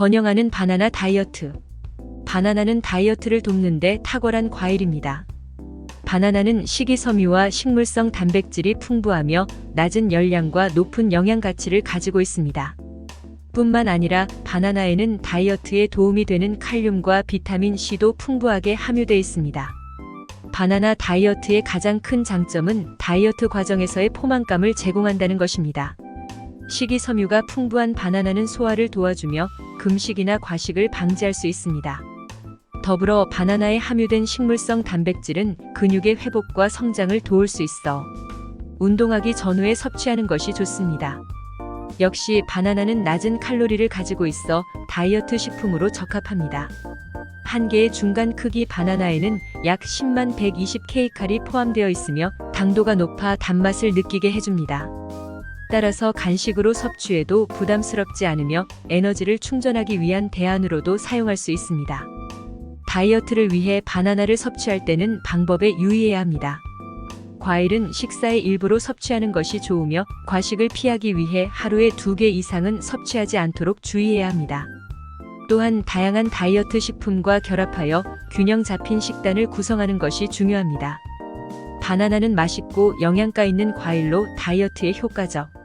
번영하는 바나나 다이어트. 바나나는 다이어트를 돕는데 탁월한 과일입니다. 바나나는 식이섬유와 식물성 단백질이 풍부하며 낮은 열량과 높은 영양 가치를 가지고 있습니다. 뿐만 아니라 바나나에는 다이어트에 도움이 되는 칼륨과 비타민 C도 풍부하게 함유되어 있습니다. 바나나 다이어트의 가장 큰 장점은 다이어트 과정에서의 포만감을 제공한다는 것입니다. 식이섬유가 풍부한 바나나는 소화를 도와주며 금식이나 과식을 방지할 수 있습니다. 더불어 바나나에 함유된 식물성 단백질은 근육의 회복과 성장을 도울 수 있어 운동하기 전후에 섭취하는 것이 좋습니다. 역시 바나나는 낮은 칼로리를 가지고 있어 다이어트 식품으로 적합합니다. 한 개의 중간 크기 바나나에는 약 10만 120kcal이 포함되어 있으며 당도가 높아 단맛을 느끼게 해줍니다. 따라서 간식으로 섭취해도 부담스럽지 않으며 에너지를 충전하기 위한 대안으로도 사용할 수 있습니다. 다이어트를 위해 바나나를 섭취할 때는 방법에 유의해야 합니다. 과일은 식사의 일부로 섭취하는 것이 좋으며 과식을 피하기 위해 하루에 두개 이상은 섭취하지 않도록 주의해야 합니다. 또한 다양한 다이어트 식품과 결합하여 균형 잡힌 식단을 구성하는 것이 중요합니다. 바나나는 맛있고 영양가 있는 과일로 다이어트에 효과적.